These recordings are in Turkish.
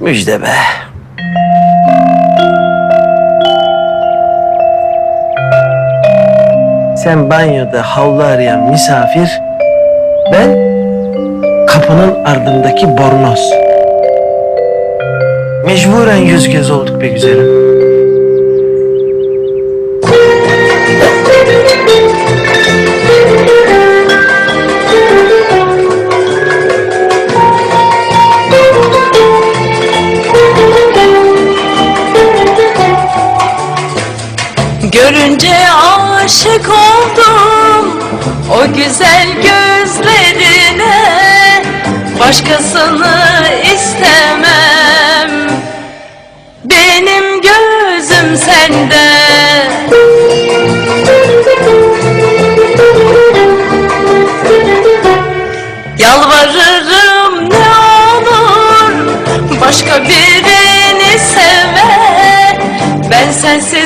Müjde be. Sen banyoda havlu arayan misafir, ben kapının ardındaki bornoz. Mecburen yüz göz olduk be güzelim. Görünce aşık oldum o güzel gözlerine. Başkasını istemem. Benim gözüm sende. Yalvarırım ne olur başka birini sever. Ben sensiz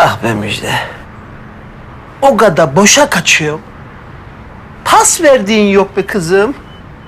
Ah be Müjde. O kadar boşa kaçıyor. Pas verdiğin yok be kızım.